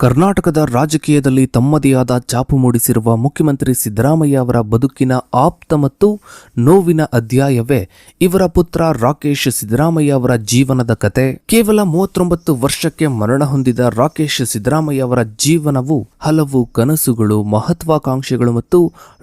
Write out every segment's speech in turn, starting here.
ಕರ್ನಾಟಕದ ರಾಜಕೀಯದಲ್ಲಿ ತಮ್ಮದೇ ಆದ ಛಾಪು ಮೂಡಿಸಿರುವ ಮುಖ್ಯಮಂತ್ರಿ ಸಿದ್ದರಾಮಯ್ಯ ಅವರ ಬದುಕಿನ ಆಪ್ತ ಮತ್ತು ನೋವಿನ ಅಧ್ಯಾಯವೇ ಇವರ ಪುತ್ರ ರಾಕೇಶ್ ಸಿದ್ದರಾಮಯ್ಯ ಅವರ ಜೀವನದ ಕತೆ. ಕೇವಲ ಮೂವತ್ತೊಂಬತ್ತು ವರ್ಷಕ್ಕೆ ಮರಣ ಹೊಂದಿದ ರಾಕೇಶ್ ಸಿದ್ದರಾಮಯ್ಯ ಅವರ ಜೀವನವು ಹಲವು ಕನಸುಗಳು, ಮಹತ್ವಾಕಾಂಕ್ಷೆಗಳು ಮತ್ತು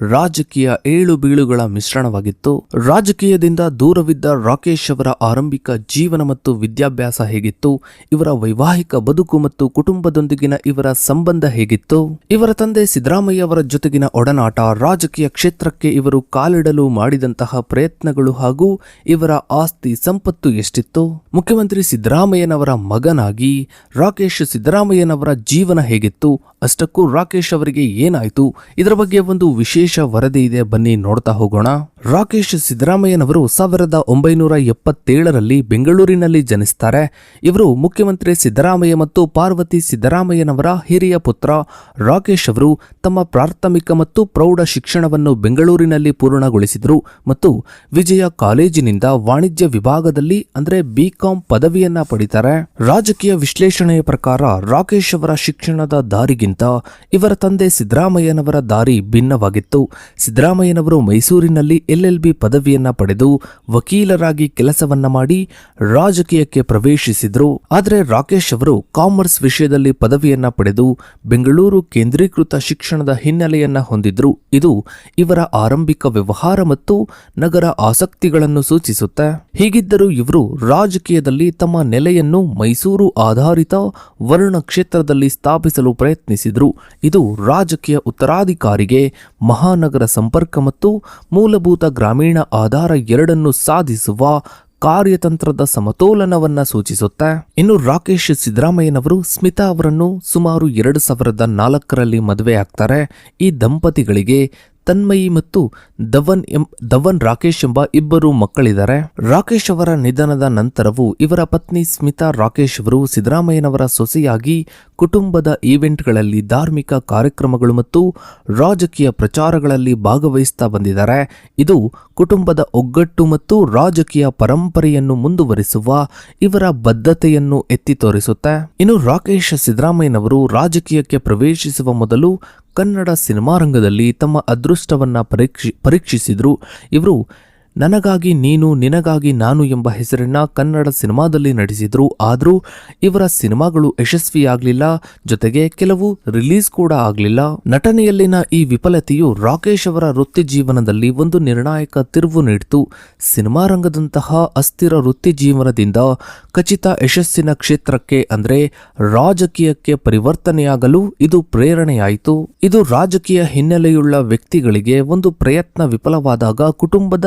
ರಾಜಕೀಯ ಏಳು ಬೀಳುಗಳ ಮಿಶ್ರಣವಾಗಿತ್ತು. ರಾಜಕೀಯದಿಂದ ದೂರವಿದ್ದ ರಾಕೇಶ್ ಅವರ ಆರಂಭಿಕ ಜೀವನ ಮತ್ತು ವಿದ್ಯಾಭ್ಯಾಸ ಹೇಗಿತ್ತು? ಇವರ ವೈವಾಹಿಕ ಬದುಕು ಮತ್ತು ಕುಟುಂಬದೊಂದಿಗಿನ ಇವರ ಸಂಬಂಧ ಹೇಗಿತ್ತು? ಇವರ ತಂದೆ ಸಿದ್ದರಾಮಯ್ಯ ಅವರ ಜೊತೆಗಿನ ಒಡನಾಟ ರಾಜಕೀಯ ಕ್ಷೇತ್ರಕ್ಕೆ ಇವರು ಕಾಲಿಡಲು ಮಾಡಿದಂತಹ ಪ್ರಯತ್ನಗಳು ಹಾಗೂ ಇವರ ಆಸ್ತಿ ಸಂಪತ್ತು ಎಷ್ಟಿತ್ತು? ಮುಖ್ಯಮಂತ್ರಿ ಸಿದ್ದರಾಮಯ್ಯನವರ ಮಗನಾಗಿ ರಾಕೇಶ್ ಸಿದ್ದರಾಮಯ್ಯನವರ ಜೀವನ ಹೇಗಿತ್ತು? ಅಷ್ಟಕ್ಕೂ ರಾಕೇಶ್ ಅವರಿಗೆ ಏನಾಯ್ತು? ಇದರ ಬಗ್ಗೆ ಒಂದು ವಿಶೇಷ ವರದಿ ಇದೆ, ಬನ್ನಿ ನೋಡ್ತಾ ಹೋಗೋಣ. ರಾಕೇಶ್ ಸಿದ್ದರಾಮಯ್ಯನವರು ಸಾವಿರದ ಒಂಬೈನೂರ ಎಪ್ಪತ್ತೇಳರಲ್ಲಿ ಬೆಂಗಳೂರಿನಲ್ಲಿ ಜನಿಸ್ತಾರೆ. ಇವರು ಮುಖ್ಯಮಂತ್ರಿ ಸಿದ್ದರಾಮಯ್ಯ ಮತ್ತು ಪಾರ್ವತಿ ಸಿದ್ದರಾಮಯ್ಯನವರ ಹಿರಿಯ ಪುತ್ರ ರಾಕೇಶ್ ಅವರು ತಮ್ಮ ಪ್ರಾಥಮಿಕ ಮತ್ತು ಪ್ರೌಢ ಶಿಕ್ಷಣವನ್ನು ಬೆಂಗಳೂರಿನಲ್ಲಿ ಪೂರ್ಣಗೊಳಿಸಿದರು ಮತ್ತು ವಿಜಯ ಕಾಲೇಜಿನಿಂದ ವಾಣಿಜ್ಯ ವಿಭಾಗದಲ್ಲಿ, ಅಂದ್ರೆ ಬಿಕಾಂ ಪದವಿಯನ್ನ ಪಡಿತಾರೆ. ರಾಜಕೀಯ ವಿಶ್ಲೇಷಣೆಯ ಪ್ರಕಾರ ರಾಕೇಶ್ ಅವರ ಶಿಕ್ಷಣದ ದಾರಿಗಿಂತ ಇವರ ತಂದೆ ಸಿದ್ದರಾಮಯ್ಯನವರ ದಾರಿ ಭಿನ್ನವಾಗಿತ್ತು. ಸಿದ್ದರಾಮಯ್ಯನವರು ಮೈಸೂರಿನಲ್ಲಿ ಎಲ್ಎಲ್ಬಿ ಪದವಿಯನ್ನ ಪಡೆದು ವಕೀಲರಾಗಿ ಕೆಲಸವನ್ನ ಮಾಡಿ ರಾಜಕೀಯಕ್ಕೆ ಪ್ರವೇಶಿಸಿದ್ರು. ಆದರೆ ರಾಕೇಶ್ ಅವರು ಕಾಮರ್ಸ್ ವಿಷಯದಲ್ಲಿ ಪದವಿಯನ್ನ ಪಡೆದು ಬೆಂಗಳೂರು ಕೇಂದ್ರೀಕೃತ ಶಿಕ್ಷಣದ ಹಿನ್ನೆಲೆಯನ್ನು ಹೊಂದಿದ್ರು. ಇದು ಇವರ ಆರಂಭಿಕ ವ್ಯವಹಾರ ಮತ್ತು ನಗರ ಆಸಕ್ತಿಗಳನ್ನು ಸೂಚಿಸುತ್ತೆ. ಹೀಗಿದ್ದರೂ ಇವರು ರಾಜಕೀಯದಲ್ಲಿ ತಮ್ಮ ನೆಲೆಯನ್ನು ಮೈಸೂರು ಆಧಾರಿತ ವರ್ಣ ಕ್ಷೇತ್ರದಲ್ಲಿ ಸ್ಥಾಪಿಸಲು ಪ್ರಯತ್ನಿಸಿದ್ರು. ಇದು ರಾಜಕೀಯ ಉತ್ತರಾಧಿಕಾರಿಗೆ ಮಹಾನಗರ ಸಂಪರ್ಕ ಮತ್ತು ಮೂಲಭೂತ ಗ್ರಾಮೀಣ ಆಧಾರ ಎರಡನ್ನು ಸಾಧಿಸುವ ಕಾರ್ಯತಂತ್ರದ ಸಮತೋಲನವನ್ನ ಸೂಚಿಸುತ್ತೆ, ಇನ್ನು ರಾಕೇಶ್ ಸಿದ್ದರಾಮಯ್ಯನವರು ಸ್ಮಿತಾ ಅವರನ್ನು ಸುಮಾರು ಎರಡು ಸಾವಿರದ ನಾಲ್ಕರಲ್ಲಿ ಮದುವೆ ಆಗ್ತಾರೆ ಈ ದಂಪತಿಗಳಿಗೆ ತನ್ಮಯಿ ಮತ್ತು ಧವನ್ ಎಂ ಧವನ್ ರಾಕೇಶ್ ಎಂಬ ಇಬ್ಬರು ಮಕ್ಕಳಿದ್ದಾರೆ. ರಾಕೇಶ್ ಅವರ ನಿಧನದ ನಂತರವೂ ಇವರ ಪತ್ನಿ ಸ್ಮಿತಾ ರಾಕೇಶ್ ಅವರು ಸಿದ್ದರಾಮಯ್ಯನವರ ಸೊಸೆಯಾಗಿ ಕುಟುಂಬದ ಈವೆಂಟ್ಗಳಲ್ಲಿ ಧಾರ್ಮಿಕ ಕಾರ್ಯಕ್ರಮಗಳು ಮತ್ತು ರಾಜಕೀಯ ಪ್ರಚಾರಗಳಲ್ಲಿ ಭಾಗವಹಿಸ್ತಾ ಬಂದಿದ್ದಾರೆ. ಇದು ಕುಟುಂಬದ ಒಗ್ಗಟ್ಟು ಮತ್ತು ರಾಜಕೀಯ ಪರಂಪರೆಯನ್ನು ಮುಂದುವರಿಸುವ ಇವರ ಬದ್ಧತೆಯನ್ನು ಎತ್ತಿ ತೋರಿಸುತ್ತೆ. ಇನ್ನು ರಾಕೇಶ್ ಸಿದ್ದರಾಮಯ್ಯನವರು ರಾಜಕೀಯಕ್ಕೆ ಪ್ರವೇಶಿಸುವ ಮೊದಲು ಕನ್ನಡ ಸಿನಿಮಾರಂಗದಲ್ಲಿ ತಮ್ಮ ಅದೃಷ್ಟವನ್ನು ಪರೀಕ್ಷಿ ಪರೀಕ್ಷಿಸಿದ್ರು. ಇವರು ನನಗಾಗಿ ನೀನು, ನಿನಗಾಗಿ ನಾನು ಎಂಬ ಹೆಸರನ್ನ ಕನ್ನಡ ಸಿನಿಮಾದಲ್ಲಿ ನಟಿಸಿದ್ರು. ಆದರೂ ಇವರ ಸಿನಿಮಾಗಳು ಯಶಸ್ವಿಯಾಗಲಿಲ್ಲ. ಜೊತೆಗೆ ಕೆಲವು ರಿಲೀಸ್ ಕೂಡ ಆಗಲಿಲ್ಲ. ನಟನೆಯಲ್ಲಿನ ಈ ವಿಫಲತೆಯು ರಾಕೇಶ್ ಅವರ ವೃತ್ತಿ ಜೀವನದಲ್ಲಿ ಒಂದು ನಿರ್ಣಾಯಕ ತಿರುವು ನೀಡಿತು. ಸಿನಿಮಾ ರಂಗದಂತಹ ಅಸ್ಥಿರ ವೃತ್ತಿ ಜೀವನದಿಂದ ಖಚಿತ ಯಶಸ್ಸಿನ ಕ್ಷೇತ್ರಕ್ಕೆ ಅಂದರೆ ರಾಜಕೀಯಕ್ಕೆ ಪರಿವರ್ತನೆಯಾಗಲು ಇದು ಪ್ರೇರಣೆಯಾಯಿತು. ಇದು ರಾಜಕೀಯ ಹಿನ್ನೆಲೆಯುಳ್ಳ ವ್ಯಕ್ತಿಗಳಿಗೆ ಒಂದು ಪ್ರಯತ್ನ ವಿಫಲವಾದಾಗ ಕುಟುಂಬದ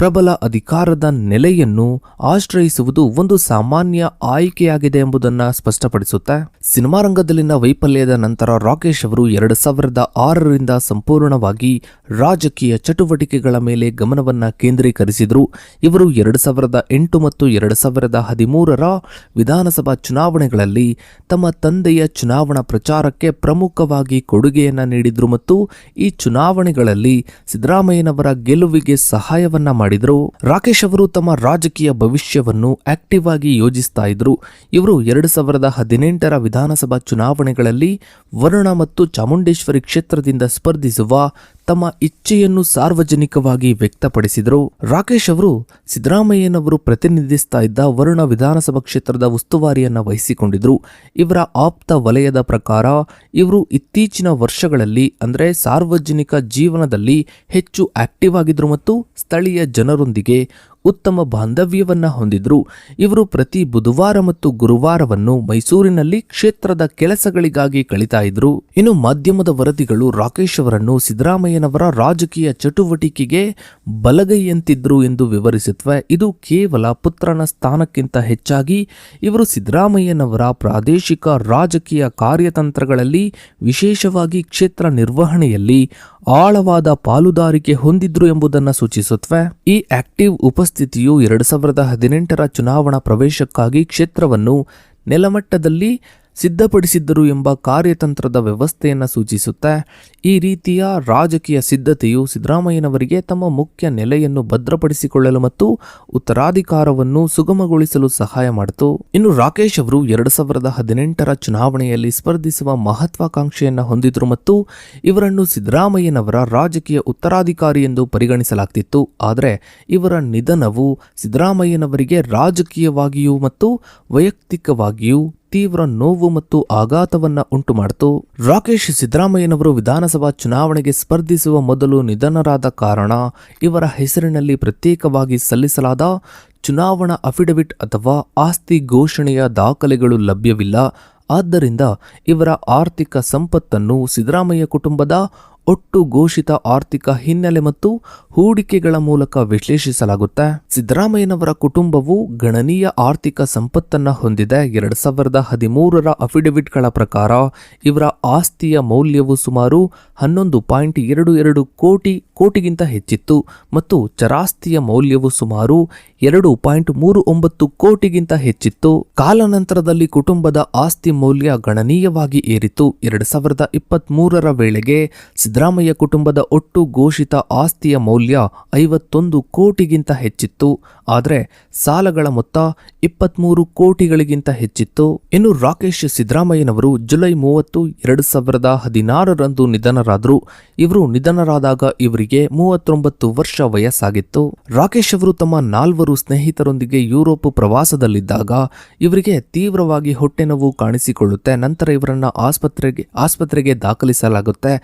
ಪ್ರಬಲ ಅಧಿಕಾರದ ನೆಲೆಯನ್ನು ಆಶ್ರಯಿಸುವುದು ಒಂದು ಸಾಮಾನ್ಯ ಆಯ್ಕೆಯಾಗಿದೆ ಎಂಬುದನ್ನು ಸ್ಪಷ್ಟಪಡಿಸುತ್ತೆ. ಸಿನಿಮಾ ರಂಗದಲ್ಲಿನ ವೈಫಲ್ಯದ ನಂತರ ರಾಕೇಶ್ ಅವರು ಎರಡು ಸಾವಿರದ ಆರರಿಂದ ಸಂಪೂರ್ಣವಾಗಿ ರಾಜಕೀಯ ಚಟುವಟಿಕೆಗಳ ಮೇಲೆ ಗಮನವನ್ನು ಕೇಂದ್ರೀಕರಿಸಿದರು. ಇವರು ಎರಡು ಸಾವಿರದ ಎಂಟು ಮತ್ತು ಎರಡು ಸಾವಿರದ ಹದಿಮೂರರ ವಿಧಾನಸಭಾ ಚುನಾವಣೆಗಳಲ್ಲಿ ತಮ್ಮ ತಂದೆಯ ಚುನಾವಣಾ ಪ್ರಚಾರಕ್ಕೆ ಪ್ರಮುಖವಾಗಿ ಕೊಡುಗೆಯನ್ನು ನೀಡಿದರು ಮತ್ತು ಈ ಚುನಾವಣೆಗಳಲ್ಲಿ ಸಿದ್ದರಾಮಯ್ಯನವರ ಗೆಲುವಿಗೆ ಸಹಾಯವನ್ನ ಮಾಡಿದರು. ರಾಕೇಶ್ ಅವರು ತಮ್ಮ ರಾಜಕೀಯ ಭವಿಷ್ಯವನ್ನು ಆಕ್ಟಿವ್ ಆಗಿ ಯೋಜಿಸ್ತಾ ಇದ್ರು. ಇವರು ಎರಡು ಸಾವಿರದ ಹದಿನೆಂಟರ ವಿಧಾನಸಭಾ ಚುನಾವಣೆಗಳಲ್ಲಿ ವರುಣ ಮತ್ತು ಚಾಮುಂಡೇಶ್ವರಿ ಕ್ಷೇತ್ರದಿಂದ ಸ್ಪರ್ಧಿಸುವ ತಮ್ಮ ಇಚ್ಛೆಯನ್ನು ಸಾರ್ವಜನಿಕವಾಗಿ ವ್ಯಕ್ತಪಡಿಸಿದರು. ರಾಕೇಶ್ ಅವರು ಸಿದ್ದರಾಮಯ್ಯನವರು ಪ್ರತಿನಿಧಿಸ್ತಾ ಇದ್ದ ವರುಣ ವಿಧಾನಸಭಾ ಕ್ಷೇತ್ರದ ಉಸ್ತುವಾರಿಯನ್ನ ವಹಿಸಿಕೊಂಡಿದ್ರು. ಇವರ ಆಪ್ತ ವಲಯದ ಪ್ರಕಾರ ಇವರು ಇತ್ತೀಚಿನ ವರ್ಷಗಳಲ್ಲಿ, ಅಂದರೆ ಸಾರ್ವಜನಿಕ ಜೀವನದಲ್ಲಿ ಹೆಚ್ಚು ಆಕ್ಟಿವ್ ಆಗಿದ್ರು ಮತ್ತು ಸ್ಥಳೀಯ ಜನರೊಂದಿಗೆ ಉತ್ತಮ ಬಾಂಧವ್ಯವನ್ನ ಹೊಂದಿದ್ರು. ಇವರು ಪ್ರತಿ ಬುಧವಾರ ಮತ್ತು ಗುರುವಾರವನ್ನು ಮೈಸೂರಿನಲ್ಲಿ ಕ್ಷೇತ್ರದ ಕೆಲಸಗಳಿಗಾಗಿ ಕಳಿತಾ ಇದ್ರು. ಇನ್ನು ಮಾಧ್ಯಮದ ವರದಿಗಳು ರಾಕೇಶ್ ಅವರನ್ನು ಸಿದ್ದರಾಮಯ್ಯನವರ ರಾಜಕೀಯ ಚಟುವಟಿಕೆಗೆ ಬಲಗೈಯಂತಿದ್ರು ಎಂದು ವಿವರಿಸುತ್ತವೆ ಇದು ಕೇವಲ ಪುತ್ರನ ಸ್ಥಾನಕ್ಕಿಂತ ಹೆಚ್ಚಾಗಿ ಇವರು ಸಿದ್ದರಾಮಯ್ಯನವರ ಪ್ರಾದೇಶಿಕ ರಾಜಕೀಯ ಕಾರ್ಯತಂತ್ರಗಳಲ್ಲಿ ವಿಶೇಷವಾಗಿ ಕ್ಷೇತ್ರ ನಿರ್ವಹಣೆಯಲ್ಲಿ ಆಳವಾದ ಪಾಲುದಾರಿಕೆ ಹೊಂದಿದ್ರು ಎಂಬುದನ್ನು ಸೂಚಿಸುತ್ತವೆ ಈ ಆಕ್ಟಿವ್ ಉಪಸ್ಥಿತಿಯು ಎರಡು ಸಾವಿರದ ಹದಿನೆಂಟರ ಚುನಾವಣಾ ಪ್ರವೇಶಕ್ಕಾಗಿ ಕ್ಷೇತ್ರವನ್ನು ನೆಲಮಟ್ಟದಲ್ಲಿ ಸಿದ್ಧಪಡಿಸಿದ್ದರು ಎಂಬ ಕಾರ್ಯತಂತ್ರದ ವ್ಯವಸ್ಥೆಯನ್ನು ಸೂಚಿಸುತ್ತೆ, ಈ ರೀತಿಯ ರಾಜಕೀಯ ಸಿದ್ಧತೆಯು ಸಿದ್ದರಾಮಯ್ಯನವರಿಗೆ ತಮ್ಮ ಮುಖ್ಯ ನೆಲೆಯನ್ನು ಭದ್ರಪಡಿಸಿಕೊಳ್ಳಲು ಮತ್ತು ಉತ್ತರಾಧಿಕಾರವನ್ನು ಸುಗಮಗೊಳಿಸಲು ಸಹಾಯ ಮಾಡಿತು. ಇನ್ನು ರಾಕೇಶ್ ಅವರು ಎರಡು ಸಾವಿರದ ಹದಿನೆಂಟರ ಚುನಾವಣೆಯಲ್ಲಿ ಸ್ಪರ್ಧಿಸುವ ಮಹತ್ವಾಕಾಂಕ್ಷೆಯನ್ನು ಹೊಂದಿದ್ರು ಮತ್ತು ಇವರನ್ನು ಸಿದ್ದರಾಮಯ್ಯನವರ ರಾಜಕೀಯ ಉತ್ತರಾಧಿಕಾರಿ ಎಂದು ಪರಿಗಣಿಸಲಾಗ್ತಿತ್ತು. ಆದರೆ ಇವರ ನಿಧನವು ಸಿದ್ದರಾಮಯ್ಯನವರಿಗೆ ರಾಜಕೀಯವಾಗಿಯೂ ಮತ್ತು ವೈಯಕ್ತಿಕವಾಗಿಯೂ ತೀವ್ರ ನೋವು ಮತ್ತು ಆಘಾತವನ್ನ ಉಂಟು ಮಾಡಿತು ರಾಕೇಶ್ ಸಿದ್ದರಾಮಯ್ಯನವರು ವಿಧಾನಸಭಾ ಚುನಾವಣೆಗೆ ಸ್ಪರ್ಧಿಸುವ ಮೊದಲು ನಿಧನರಾದ ಕಾರಣ ಇವರ ಹೆಸರಿನಲ್ಲಿ ಪ್ರತ್ಯೇಕವಾಗಿ ಸಲ್ಲಿಸಲಾದ ಚುನಾವಣಾ ಅಫಿಡವಿಟ್ ಅಥವಾ ಆಸ್ತಿ ಘೋಷಣೆಯ ದಾಖಲೆಗಳು ಲಭ್ಯವಿಲ್ಲ. ಆದ್ದರಿಂದ ಇವರ ಆರ್ಥಿಕ ಸಂಪತ್ತನ್ನು ಸಿದ್ದರಾಮಯ್ಯ ಕುಟುಂಬದ ಒಟ್ಟು ಘೋಷಿತ ಆರ್ಥಿಕ ಹಿನ್ನೆಲೆ ಮತ್ತು ಹೂಡಿಕೆಗಳ ಮೂಲಕ ವಿಶ್ಲೇಷಿಸಲಾಗುತ್ತೆ. ಸಿದ್ದರಾಮಯ್ಯನವರ ಕುಟುಂಬವು ಗಣನೀಯ ಆರ್ಥಿಕ ಸಂಪತ್ತನ್ನ ಹೊಂದಿದೆ. ಎರಡ್ ಸಾವಿರದ ಹದಿಮೂರರ ಅಫಿಡವಿಟ್ಗಳ ಪ್ರಕಾರ ಇವರ ಆಸ್ತಿಯ ಮೌಲ್ಯವು ಸುಮಾರು ಹನ್ನೊಂದು ಪಾಯಿಂಟ್ ಎರಡು ಎರಡು ಕೋಟಿ, ಕೋಟಿಗಿಂತ ಹೆಚ್ಚಿತ್ತು ಮತ್ತು ಚರಾಸ್ತಿಯ ಮೌಲ್ಯವು ಸುಮಾರು ಎರಡು ಪಾಯಿಂಟ್ ಮೂರು ಒಂಬತ್ತು ಕೋಟಿಗಿಂತ ಹೆಚ್ಚಿತ್ತು. ಕಾಲಾನಂತರದಲ್ಲಿ ಕುಟುಂಬದ ಆಸ್ತಿ ಮೌಲ್ಯ ಗಣನೀಯವಾಗಿ ಏರಿತು. ಎರಡ್ ಸಾವಿರದ ಇಪ್ಪತ್ತ್ ವೇಳೆಗೆ ಸಿದ್ದರಾಮಯ್ಯ ಕುಟುಂಬದ ಒಟ್ಟು ಘೋಷಿತ ಆಸ್ತಿಯ ಮೌಲ್ಯ ಐವತ್ತೊಂದು ಕೋಟಿಗಿಂತ ಹೆಚ್ಚಿತ್ತು. ಆದರೆ ಸಾಲಗಳ ಮೊತ್ತ ಇಪ್ಪತ್ಮೂರು ಕೋಟಿಗಳಿಗಿಂತ ಹೆಚ್ಚಿತ್ತು. ಇನ್ನು ರಾಕೇಶ್ ಸಿದ್ದರಾಮಯ್ಯನವರು ಜುಲೈ ಮೂವತ್ತು, ಎರಡು ಸಾವಿರದ ಹದಿನಾರರಂದು ನಿಧನರಾದರು. ಇವರು ನಿಧನರಾದಾಗ ಇವರಿಗೆ ಮೂವತ್ತೊಂಬತ್ತು ವರ್ಷ ವಯಸ್ಸಾಗಿತ್ತು. ರಾಕೇಶ್ ಅವರು ತಮ್ಮ ನಾಲ್ವರು ಸ್ನೇಹಿತರೊಂದಿಗೆ ಯುರೋಪ್ ಪ್ರವಾಸದಲ್ಲಿದ್ದಾಗ ಇವರಿಗೆ ತೀವ್ರವಾಗಿ ಹೊಟ್ಟೆನೋವು ಕಾಣಿಸಿಕೊಳ್ಳುತ್ತೆ. ನಂತರ ಇವರನ್ನ ಆಸ್ಪತ್ರೆಗೆ ಆಸ್ಪತ್ರೆಗೆ ದಾಖಲಿಸಲಾಗುತ್ತೆ.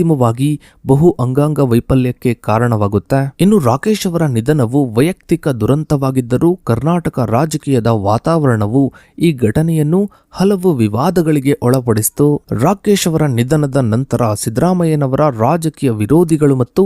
ಅಂತಿಮವಾಗಿ ಬಹು ಅಂಗಾಂಗ ವೈಫಲ್ಯಕ್ಕೆ ಕಾರಣವಾಗುತ್ತೆ. ಇನ್ನು ರಾಕೇಶ್ ಅವರ ನಿಧನವು ವೈಯಕ್ತಿಕ ದುರಂತವಾಗಿದ್ದರೂ ಕರ್ನಾಟಕ ರಾಜಕೀಯದ ವಾತಾವರಣವು ಈ ಘಟನೆಯನ್ನು ಹಲವು ವಿವಾದಗಳಿಗೆ ಒಳಪಡಿಸಿತು. ರಾಕೇಶ್ ಅವರ ನಿಧನದ ನಂತರ ಸಿದ್ದರಾಮಯ್ಯನವರ ರಾಜಕೀಯ ವಿರೋಧಿಗಳು ಮತ್ತು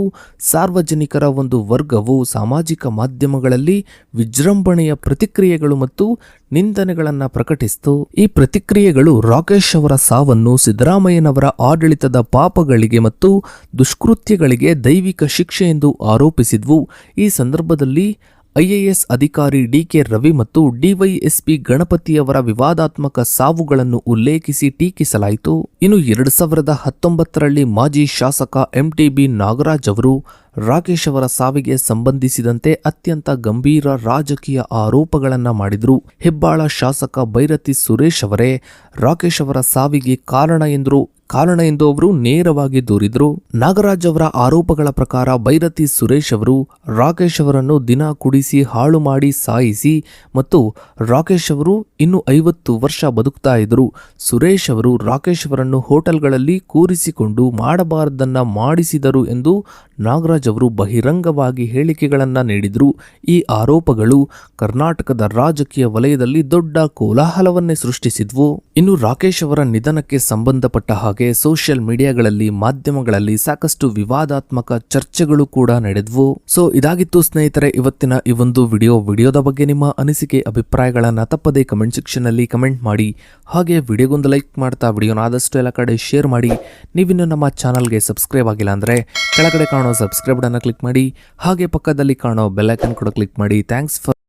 ಸಾರ್ವಜನಿಕರ ಒಂದು ವರ್ಗವು ಸಾಮಾಜಿಕ ಮಾಧ್ಯಮಗಳಲ್ಲಿ ವಿಜೃಂಭಣೆಯ ಪ್ರತಿಕ್ರಿಯೆಗಳು ಮತ್ತು ನಿಂದನೆಗಳನ್ನು ಪ್ರಕಟಿಸಿತು. ಈ ಪ್ರತಿಕ್ರಿಯೆಗಳು ರಾಕೇಶ್ ಅವರ ಸಾವನ್ನು ಸಿದ್ದರಾಮಯ್ಯನವರ ಆಡಳಿತದ ಪಾಪಗಳಿಗೆ ಮತ್ತು ದುಷ್ಕೃತ್ಯಗಳಿಗೆ ದೈವಿಕ ಶಿಕ್ಷೆ ಎಂದು ಆರೋಪಿಸಿದ್ವು. ಈ ಸಂದರ್ಭದಲ್ಲಿ ಐಎಎಸ್ ಅಧಿಕಾರಿ ಡಿ ಕೆ ರವಿ ಮತ್ತು ಡಿವೈಎಸ್ಪಿ ಗಣಪತಿಯವರ ವಿವಾದಾತ್ಮಕ ಸಾವುಗಳನ್ನು ಉಲ್ಲೇಖಿಸಿ ಟೀಕಿಸಲಾಯಿತು. ಇನ್ನು ಎರಡು ಸಾವಿರದ ಹತ್ತೊಂಬತ್ತರಲ್ಲಿ ಮಾಜಿ ಶಾಸಕ ಎಂಟಿಬಿ ನಾಗರಾಜ್ ಅವರು ರಾಕೇಶ್ ಅವರ ಸಾವಿಗೆ ಸಂಬಂಧಿಸಿದಂತೆ ಅತ್ಯಂತ ಗಂಭೀರ ರಾಜಕೀಯ ಆರೋಪಗಳನ್ನ ಮಾಡಿದ್ರು. ಹೆಬ್ಬಾಳ ಶಾಸಕ ಬೈರತಿ ಸುರೇಶ್ ಅವರೇ, ರಾಕೇಶ್ ಅವರ ಸಾವಿಗೆ ಕಾರಣ ಎಂದರು, ಕಾರಣ ಎಂದು ಅವರು ನೇರವಾಗಿ ದೂರಿದ್ರು. ನಾಗರಾಜ್ ಅವರ ಆರೋಪಗಳ ಪ್ರಕಾರ ಬೈರತಿ ಸುರೇಶ್ ಅವರು ರಾಕೇಶ್ ಅವರನ್ನು ದಿನ ಕುಡಿಸಿ ಹಾಳು ಮಾಡಿ ಸಾಯಿಸಿ ಮತ್ತು ರಾಕೇಶ್ ಅವರು ಇನ್ನು ಐವತ್ತು ವರ್ಷ ಬದುಕ್ತಾ ಇದ್ರು. ಸುರೇಶ್ ಅವರು ರಾಕೇಶ್ ಅವರನ್ನು ಹೋಟೆಲ್ಗಳಲ್ಲಿ ಕೂರಿಸಿಕೊಂಡು ಮಾಡಬಾರದನ್ನ ಮಾಡಿಸಿದರು ಎಂದು ನಾಗರಾಜ್ ಅವರು ಬಹಿರಂಗವಾಗಿ ಹೇಳಿಕೆಗಳನ್ನು ನೀಡಿದರು. ಈ ಆರೋಪಗಳು ಕರ್ನಾಟಕದ ರಾಜಕೀಯ ವಲಯದಲ್ಲಿ ದೊಡ್ಡ ಕೋಲಾಹಲವನ್ನೇ ಸೃಷ್ಟಿಸಿದ್ವು. ಇನ್ನು ರಾಕೇಶ್ ಅವರ ನಿಧನಕ್ಕೆ ಸಂಬಂಧಪಟ್ಟ ಹಾಗೆ ಸೋಷಿಯಲ್ ಮೀಡಿಯಾಗಳಲ್ಲಿ ಮಾಧ್ಯಮಗಳಲ್ಲಿ ಸಾಕಷ್ಟು ವಿವಾದಾತ್ಮಕ ಚರ್ಚೆಗಳು ಕೂಡ ನಡೆದ್ವು. ಸೊ, ಇದಾಗಿತ್ತು ಸ್ನೇಹಿತರೆ, ಇವತ್ತಿನ ಈ ಒಂದು ವಿಡಿಯೋ. ವಿಡಿಯೋದ ಬಗ್ಗೆ ನಿಮ್ಮ ಅನಿಸಿಕೆ, ಅಭಿಪ್ರಾಯಗಳನ್ನು ತಪ್ಪದೆ ಕಮೆಂಟ್ ಸೆಕ್ಷನ್ ಅಲ್ಲಿ ಕಮೆಂಟ್ ಮಾಡಿ. ಹಾಗೆ ವಿಡಿಯೋಗೊಂದು ಲೈಕ್ ಮಾಡ್ತಾ ವಿಡಿಯೋನ ಆದಷ್ಟು ಎಲ್ಲ ಕಡೆ ಶೇರ್ ಮಾಡಿ. ನೀವಿನ್ನು ನಮ್ಮ ಚಾನಲ್ಗೆ ಸಬ್ಸ್ಕ್ರೈಬ್ ಆಗಿಲ್ಲ ಅಂದ್ರೆ ಕೆಳಗಡೆ ಕಾಣೋ ಸಬ್ಸ್ಕ್ರೈಬ್ ಕ್ಲಿಕ್ ಮಾಡಿ ಹಾಗೆ ಪಕ್ಕದಲ್ಲಿ ಕಾಣೋ ಬೆಲ್ ಐಕನ್ ಕೂಡ ಕ್ಲಿಕ್ ಮಾಡಿ. Thanks for